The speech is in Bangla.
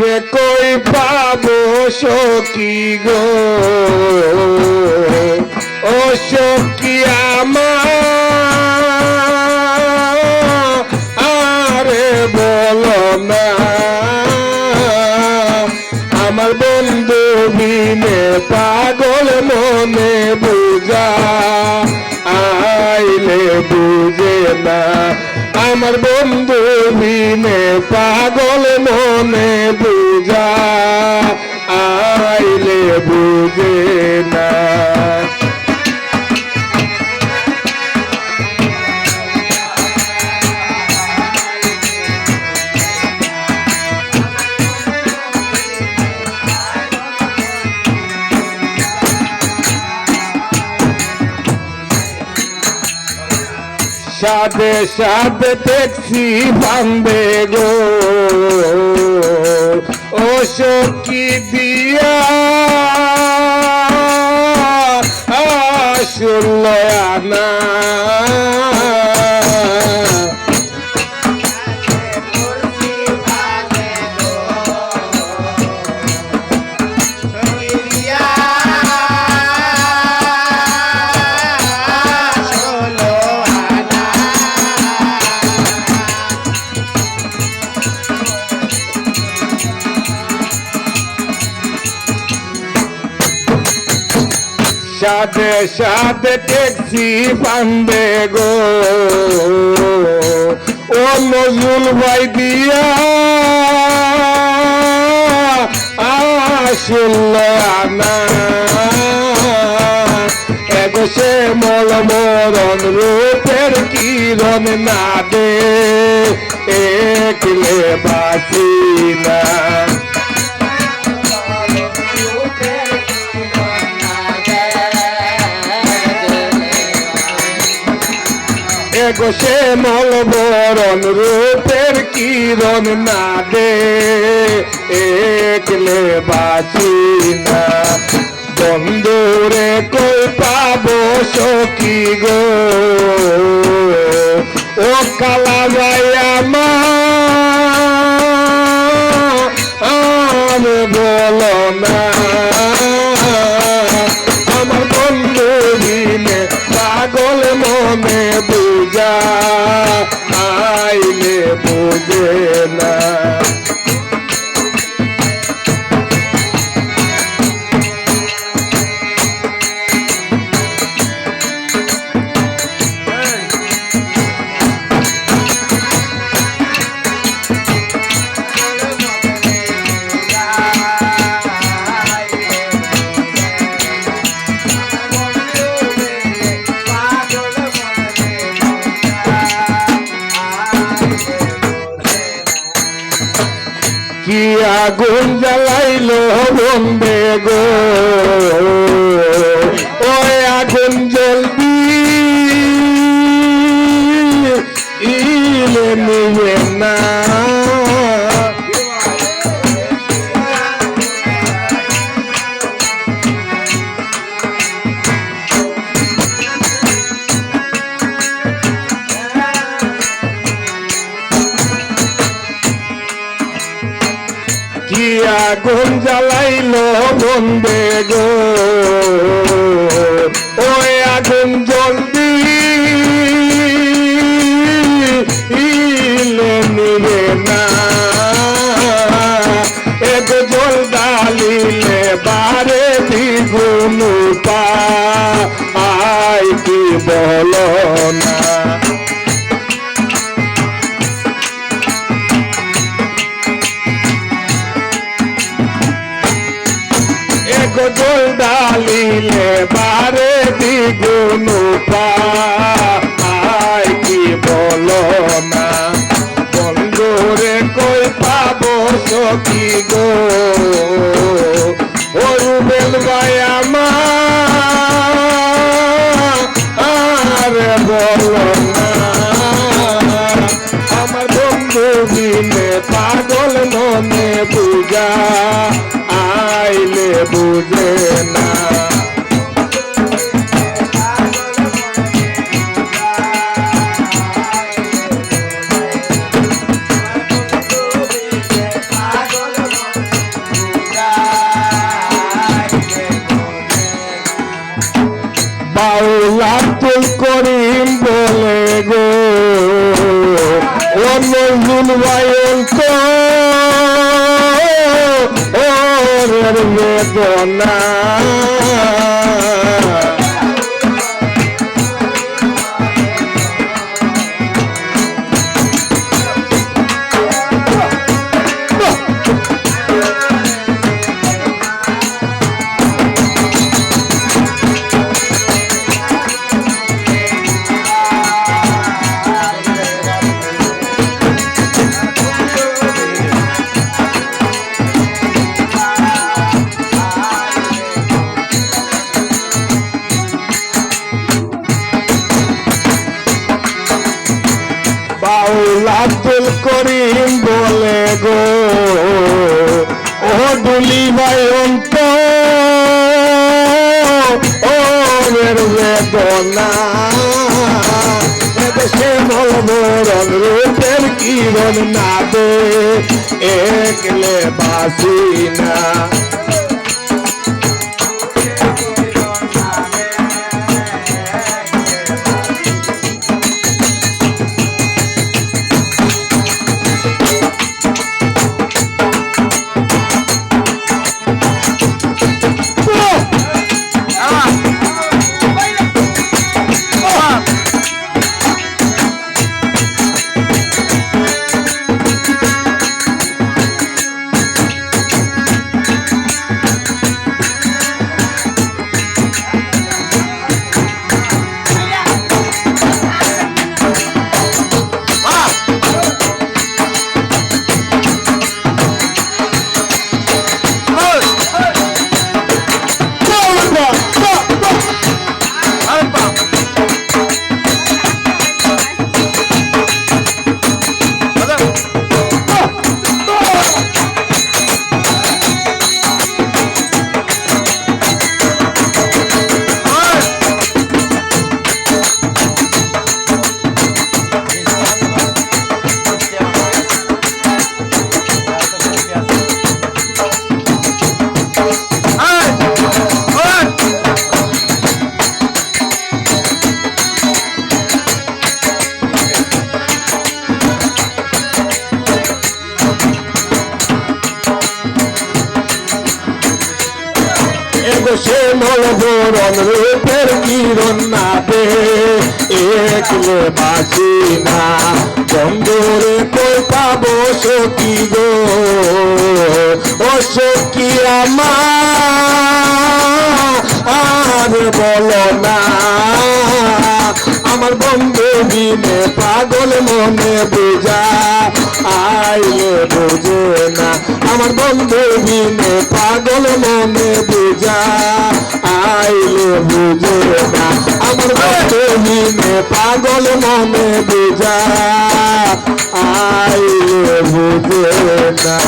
রে কই পাবো সখী গো? ও সখী আমার, আরে বলো না। আমার বন্ধু বিনে পাগল মনে বুঝা, আইলে বুঝে না। আমার বন্ধু বিনে পাগল মনে বুঝা সাথে সাথে ট্যাক্সি ভাঙবে গো। ও সখী দিয়া আসল আনা। সাথে সাথে ট্যাক্সি বান্ধে গো। ও নজরুল ভাই দিয়া আসল আনা। এগো সে মল মরণ রূপের কিরণ না দে একলে বাসি না এগো সে মল বরণ রূপের কিরণ না দে একলে বাঁচি না বন্ধুরে কই পাবো সখী গো? ও কালা ভাই বুঝা কি আগুন জ্বালাইল বন্দে গো? ওই আগুন জ্বলবি। ইলে নিয়ে না। কি আগুন জ্বালাইলো বন্ধে গো। ওই আগুন জলদি ইলে নিবে না। এক জল ডালিলে বারে দ্বিগুণ পা আই কি বলো এক জল ডালিলে বারে দ্বিগুণ পাই কি বলো না? বন্ধুরে কই পাবো সখী গো? বুঝে না। বাউল আব্দুল করিম বলে গো। ও ভাই বেদনা গো। ও দুলি ভাই অন্ত। ও বেদনা। এদেশে মলমরণ রূপের কিরণ না দে একলে বাসি না এগো সে মলবরণ রূপের কিরণ না দে একলে বাঁচি না বন্ধুরে কই পাবো সখী গো? ও সখী আমার, আর বলো না। আমার বন্ধু বিনে পাগল মনে বুঝা, আইলে বুঝে না। আমার বন্ধু বিনে পাগল মনে বুঝা, আইলে বুঝে না। আমার বন্ধু বিনে পাগল মনে বুঝা, আইলে বুঝে না।